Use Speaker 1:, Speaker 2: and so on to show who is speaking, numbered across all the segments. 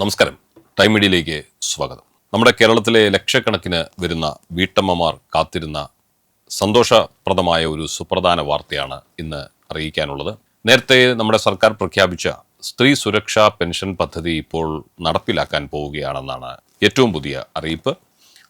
Speaker 1: നമസ്കാരം. ടൈം മീഡിയയിലേക്ക് സ്വാഗതം. നമ്മുടെ കേരളത്തിലെ ലക്ഷക്കണക്കിന് വരുന്ന വീട്ടമ്മമാർ കാത്തിരുന്ന സന്തോഷപ്രദമായ ഒരു സുപ്രധാന വാർത്തയാണ് ഇന്ന് അറിയിക്കാനുള്ളത്. നേരത്തെ നമ്മുടെ സർക്കാർ പ്രഖ്യാപിച്ച സ്ത്രീ സുരക്ഷാ പെൻഷൻ പദ്ധതി ഇപ്പോൾ നടപ്പിലാക്കാൻ പോവുകയാണെന്നാണ് ഏറ്റവും പുതിയ അറിയിപ്പ്.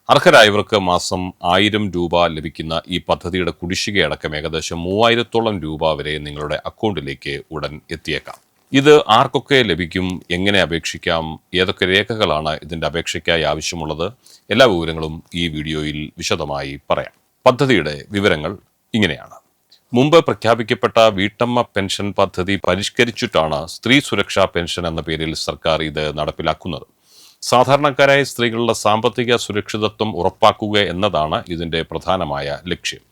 Speaker 1: അർഹരായവർക്ക് മാസം ആയിരം രൂപ ലഭിക്കുന്ന ഈ പദ്ധതിയുടെ കുടിശ്ശികയടക്കം ഏകദേശം മൂവായിരത്തോളം രൂപ വരെ നിങ്ങളുടെ അക്കൗണ്ടിലേക്ക് ഉടൻ എത്തിയേക്കാം. ഇത് ആർക്കൊക്കെ ലഭിക്കും? എങ്ങനെ അപേക്ഷിക്കാം? ഏതൊക്കെ രേഖകളാണ് ഇതിന്റെ അപേക്ഷയ്ക്കായി ആവശ്യമുള്ളത്? എല്ലാ വിവരങ്ങളും ഈ വീഡിയോയിൽ വിശദമായി പറയാം. പദ്ധതിയുടെ വിവരങ്ങൾ ഇങ്ങനെയാണ്. മുമ്പ് പ്രഖ്യാപിക്കപ്പെട്ട വീട്ടമ്മ പെൻഷൻ പദ്ധതി പരിഷ്കരിച്ചിട്ടാണ് സ്ത്രീ സുരക്ഷാ പെൻഷൻ എന്ന പേരിൽ സർക്കാർ ഇത് നടപ്പിലാക്കുന്നത്. സാധാരണക്കാരായ സ്ത്രീകളുടെ സാമ്പത്തിക സുരക്ഷിതത്വം ഉറപ്പാക്കുക എന്നതാണ് ഇതിന്റെ പ്രധാനമായ ലക്ഷ്യം.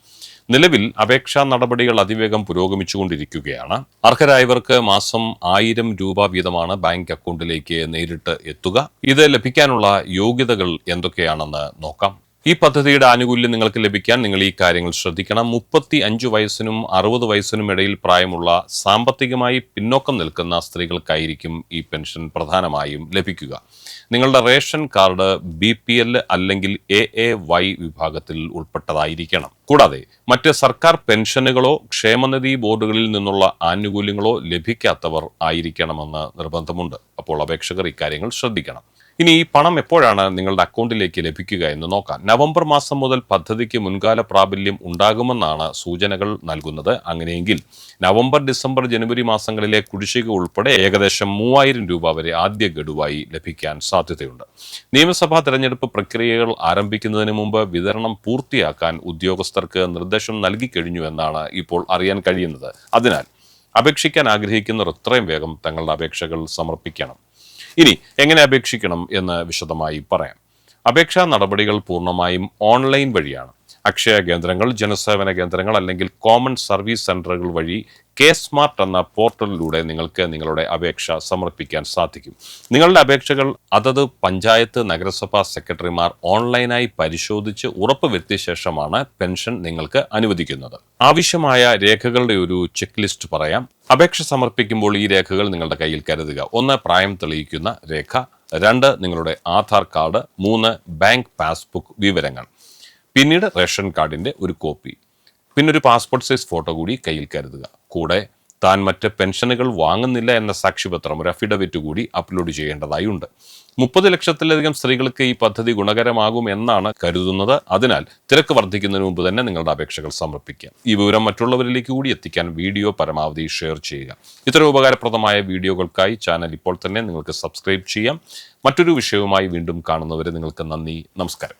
Speaker 1: നിലവിൽ അപേക്ഷാ നടപടികൾ അതിവേഗം പുരോഗമിച്ചുകൊണ്ടിരിക്കുകയാണ്. അർഹരായവർക്ക് മാസം ആയിരം രൂപ വീതമാണ് ബാങ്ക് അക്കൗണ്ടിലേക്ക് നേരിട്ട് എത്തുക. ഇത് ലഭിക്കാനുള്ള യോഗ്യതകൾ എന്തൊക്കെയാണെന്ന് നോക്കാം. ഈ പദ്ധതിയുടെ ആനുകൂല്യം നിങ്ങൾക്ക് ലഭിക്കാൻ നിങ്ങൾ ഈ കാര്യങ്ങൾ ശ്രദ്ധിക്കണം. മുപ്പത്തി അഞ്ച് വയസ്സിനും അറുപത് വയസ്സിനും ഇടയിൽ പ്രായമുള്ള സാമ്പത്തികമായി പിന്നോക്കം നിൽക്കുന്ന സ്ത്രീകൾക്കായിരിക്കും ഈ പെൻഷൻ പ്രധാനമായും ലഭിക്കുക. നിങ്ങളുടെ ration card B P L അല്ലെങ്കിൽ എ എ വൈ വിഭാഗത്തിൽ ഉൾപ്പെട്ടതായിരിക്കണം. കൂടാതെ മറ്റ് സർക്കാർ പെൻഷനുകളോ ക്ഷേമനിധി ബോർഡുകളിൽ നിന്നുള്ള ആനുകൂല്യങ്ങളോ ലഭിക്കാത്തവർ ആയിരിക്കണമെന്ന് നിർബന്ധമുണ്ട്. അപ്പോൾ അപേക്ഷകർ ഇക്കാര്യങ്ങൾ ശ്രദ്ധിക്കണം. ഇനി ഈ പണം എപ്പോഴാണ് നിങ്ങളുടെ അക്കൗണ്ടിലേക്ക് ലഭിക്കുക എന്ന് നോക്കാം. നവംബർ മാസം മുതൽ പദ്ധതിക്ക് മുൻകാല പ്രാബല്യം ഉണ്ടാകുമെന്നാണ് സൂചനകൾ നൽകുന്നത്. അങ്ങനെയെങ്കിൽ നവംബർ ഡിസംബർ ജനുവരി മാസങ്ങളിലെ കുടിശ്ശിക ഉൾപ്പെടെ ഏകദേശം മൂവായിരം രൂപ വരെ ആദ്യ ഗഡുവായി ലഭിക്കാൻ സാധ്യതയുണ്ട്. നിയമസഭാ തെരഞ്ഞെടുപ്പ് പ്രക്രിയകൾ ആരംഭിക്കുന്നതിന് മുമ്പ് വിതരണം പൂർത്തിയാക്കാൻ ഉദ്യോഗസ്ഥർക്ക് നിർദ്ദേശം നൽകിക്കഴിഞ്ഞു എന്നാണ് ഇപ്പോൾ അറിയാൻ കഴിയുന്നത്. അതിനാൽ അപേക്ഷിക്കാൻ ആഗ്രഹിക്കുന്നവർ എത്രയും വേഗം തങ്ങളുടെ അപേക്ഷകൾ സമർപ്പിക്കണം. ഇനി എങ്ങനെ അപേക്ഷിക്കണം എന്ന് വിശദമായി പറയാം. അപേക്ഷാ നടപടികൾ പൂർണമായും ഓൺലൈൻ വഴിയാണ്. അക്ഷയ കേന്ദ്രങ്ങൾ ജനസേവന കേന്ദ്രങ്ങൾ അല്ലെങ്കിൽ കോമൺ സർവീസ് സെന്ററുകൾ വഴി കെ സ്മാർട്ട് എന്ന പോർട്ടലിലൂടെ നിങ്ങൾക്ക് നിങ്ങളുടെ അപേക്ഷ സമർപ്പിക്കാൻ സാധിക്കും. നിങ്ങളുടെ അപേക്ഷകൾ അതത് പഞ്ചായത്ത് നഗരസഭാ സെക്രട്ടറിമാർ ഓൺലൈനായി പരിശോധിച്ച് ഉറപ്പുവരുത്തിയ ശേഷമാണ് പെൻഷൻ നിങ്ങൾക്ക് അനുവദിക്കുന്നത്. ആവശ്യമായ രേഖകളുടെ ഒരു ചെക്ക് ലിസ്റ്റ് പറയാം. അപേക്ഷ സമർപ്പിക്കുമ്പോൾ ഈ രേഖകൾ നിങ്ങളുടെ കയ്യിൽ കരുതുക. ഒന്ന് പ്രായം തെളിയിക്കുന്ന രേഖ. രണ്ട് നിങ്ങളുടെ ആധാർ കാർഡ്. മൂന്ന് ബാങ്ക് പാസ്ബുക്ക് വിവരങ്ങൾ. പിന്നീട് റേഷൻ കാർഡിന്റെ ഒരു കോപ്പി. പിന്നെ ഒരു പാസ്പോർട്ട് സൈസ് ഫോട്ടോ കൂടി കയ്യിൽ കരുതുക. കൂടെ താൻ മറ്റ് പെൻഷനുകൾ വാങ്ങുന്നില്ല എന്ന സാക്ഷിപത്രം ഒരു അഫിഡവിറ്റ് കൂടി അപ്ലോഡ് ചെയ്യേണ്ടതായി ഉണ്ട് മുപ്പത് ലക്ഷത്തിലധികം സ്ത്രീകൾക്ക് ഈ പദ്ധതി ഗുണകരമാകും എന്നാണ് കരുതുന്നത്. അതിനാൽ തിരക്ക് വർദ്ധിക്കുന്നതിന് മുമ്പ് തന്നെ നിങ്ങളുടെ അപേക്ഷകൾ സമർപ്പിക്കുക ഈ വിവരം മറ്റുള്ളവരിലേക്ക് കൂടി എത്തിക്കാൻ വീഡിയോ പരമാവധി ഷെയർ ചെയ്യുക. ഇത്തരം ഉപകാരപ്രദമായ വീഡിയോകൾക്കായി ചാനൽ ഇപ്പോൾ തന്നെ നിങ്ങൾക്ക് സബ്സ്ക്രൈബ് ചെയ്യാം. മറ്റൊരു വിഷയവുമായി വീണ്ടും കാണുന്നവരെ നിങ്ങൾക്ക് നന്ദി നമസ്കാരം.